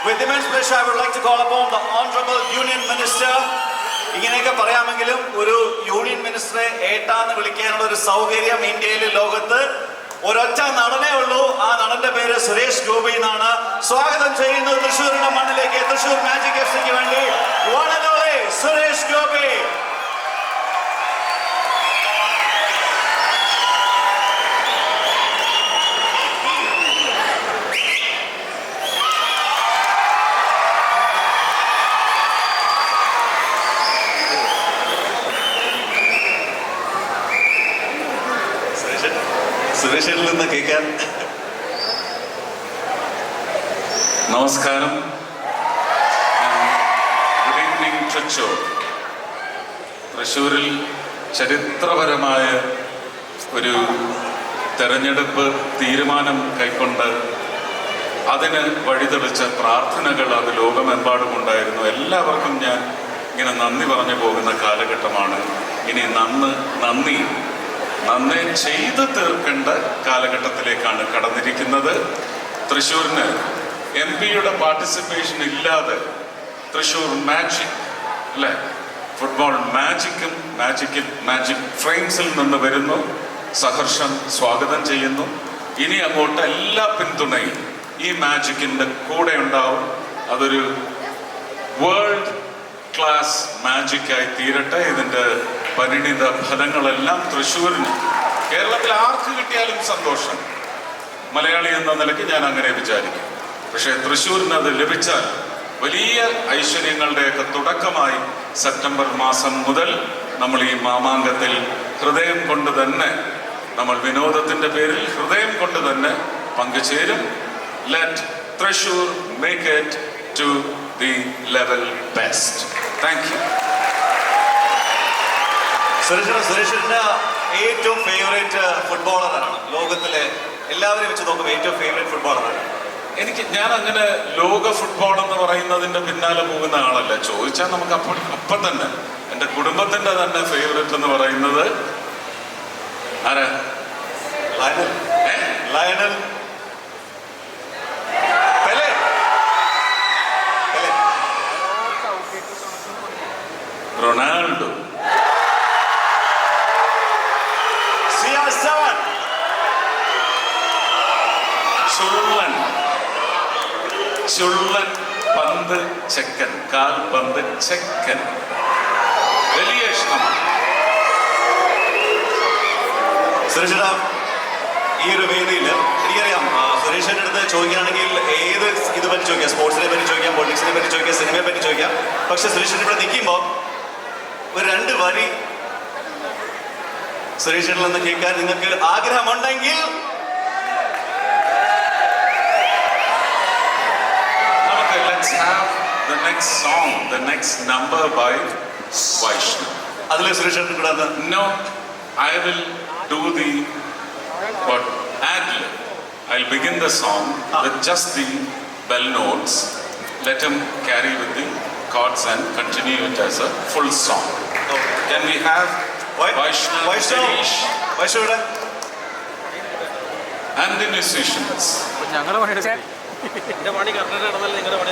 With immense pleasure, I would like to call upon the Honorable Union Minister. ഇങ്ങനെയൊക്കെ പറയാമെങ്കിലും ഒരു union മിനിസ്റ്ററെ ഏട്ടാന്ന് വിളിക്കാനുള്ള ഒരു സൗകര്യം ഇന്ത്യയിലെ ലോകത്ത് ഒരൊറ്റ നടനേ ഉള്ളൂ. ആ നടന്റെ പേര് സുരേഷ് ഗോപി എന്നാണ്. സ്വാഗതം ചെയ്യുന്നത് തൃശ്ശൂരിന്റെ മണ്ണിലേക്ക്. തൃശ്ശൂർ മാജിക് എഫ് സിക്ക് വേണ്ടി സുരേഷ് ഗോപി. സുരേഷിൽ നിന്ന് കേൾക്കാൻ. നമസ്കാരം. ഗുഡ് ഈവനിങ് തൃശൂർ തൃശ്ശൂരിൽ ചരിത്രപരമായ ഒരു തെരഞ്ഞെടുപ്പ് തീരുമാനം കൈക്കൊണ്ട് അതിന് വഴിതെളിച്ച പ്രാർത്ഥനകൾ അത് ലോകമെമ്പാടും ഉണ്ടായിരുന്നു. എല്ലാവർക്കും ഞാൻ ഇങ്ങനെ നന്ദി പറഞ്ഞു പോകുന്ന കാലഘട്ടമാണ്. ഇനി നന്ന് നന്ദി നന്നെ ചെയ്തു തീർക്കേണ്ട കാലഘട്ടത്തിലേക്കാണ് കടന്നിരിക്കുന്നത്. തൃശ്ശൂരിന് എം പിയുടെ പാർട്ടിസിപ്പേഷൻ ഇല്ലാതെ തൃശ്ശൂർ മാജിക് അല്ലേ? ഫുട്ബോൾ മാജിക്കും മാജിക്കിൽ മാജിക് ഫ്രെയിംസിൽ നിന്ന് വരുന്നു. സഹർഷം സ്വാഗതം ചെയ്യുന്നു. ഇനി അങ്ങോട്ട് എല്ലാ പിന്തുണയും ഈ മാജിക്കിന്റെ കൂടെ ഉണ്ടാവും. അതൊരു വേൾഡ് ക്ലാസ് മാജിക്കായി തീരട്ടെ. ഇതിന്റെ പരിണിത ഫലങ്ങളെല്ലാം തൃശ്ശൂരിന്. കേരളത്തിൽ ആർക്ക് കിട്ടിയാലും സന്തോഷം. മലയാളി എന്ന നിലയ്ക്ക് ഞാൻ അങ്ങനെ വിചാരിക്കും. പക്ഷേ തൃശ്ശൂരിന് അത് ലഭിച്ചാൽ വലിയ ഐശ്വര്യങ്ങളുടെയൊക്കെ തുടക്കമായി സെപ്റ്റംബർ മാസം മുതൽ നമ്മൾ ഈ മാമാങ്കത്തിൽ ഹൃദയം കൊണ്ട് തന്നെ നമ്മൾ വിനോദത്തിന്റെ പേരിൽ ഹൃദയം കൊണ്ട് തന്നെ പങ്കുചേരും. Let Thrissur make it to the level best thank you സുരേഷിന് സുരേഷിന്റെ ഏറ്റവും ഫേവറേറ്റ് ഫുട്ബോളറാണ് ലോകത്തിലെ എല്ലാവരും വെച്ച് നോക്കുമ്പോൾ ഏറ്റവും ഫേവറേറ്റ് ഫുട്ബോളറാണ് എനിക്ക് ഞാൻ അങ്ങനെ ലോക ഫുട്ബോൾ എന്ന് പറയുന്നതിന്റെ പിന്നാലെ പോകുന്ന ആളല്ല. ചോദിച്ചാൽ നമുക്ക് അപ്പോൾ അപ്പം തന്നെ. എന്റെ കുടുംബത്തിന്റെ തന്നെ ഫേവറേറ്റ് എന്ന് പറയുന്നത് ആരാ? ലയണൽ? ലയണൽ. റൊണാൾഡോ. ചുള്ളൻ. ചുള്ളൻ പന്ത് ചെക്കൻ കാൽ പന്ത് ചെക്കൻ. വലിയ ഇഷ്ടമാണ് സുരേഷിട ഈ ഒരു വേദിയിൽ എനിക്കറിയാം സുരേഷിന്റെ അടുത്ത് ചോദിക്കുകയാണെങ്കിൽ ഏത് ഇത് പറ്റി ചോദിക്കാം? സ്പോർട്സിനെ പറ്റി ചോദിക്കാം പൊളിറ്റിക്സിനെ പറ്റി ചോദിക്കാം സിനിമയെ പറ്റി ചോദിക്കാം. പക്ഷെ സുരേഷിന്റെ ഇവിടെ നിൽക്കുമ്പോൾ ഒരു രണ്ട് വരി സുരേഷിനിൽ നിന്ന് കേൾക്കാൻ നിങ്ങൾക്ക് ആഗ്രഹമുണ്ടെങ്കിൽ നമുക്ക് let's have the next song the next number by Vaishnav അതിൽ സുരേഷിന്റെ കൂടെ ഒന്ന് No, I will do the what ad-lib. I'll begin the song with just the bell notes. Let him carry with the chords and continue it as a full song. Can we have Wai- Vaishnav, Vaishnav Sirish Vaishnav ഇവിടെ and the musicians? ഞങ്ങളുടെ പണിയെടുക്കാൻ എന്റെ പണി correct നടന്നാൽ നിങ്ങളുടെ പണി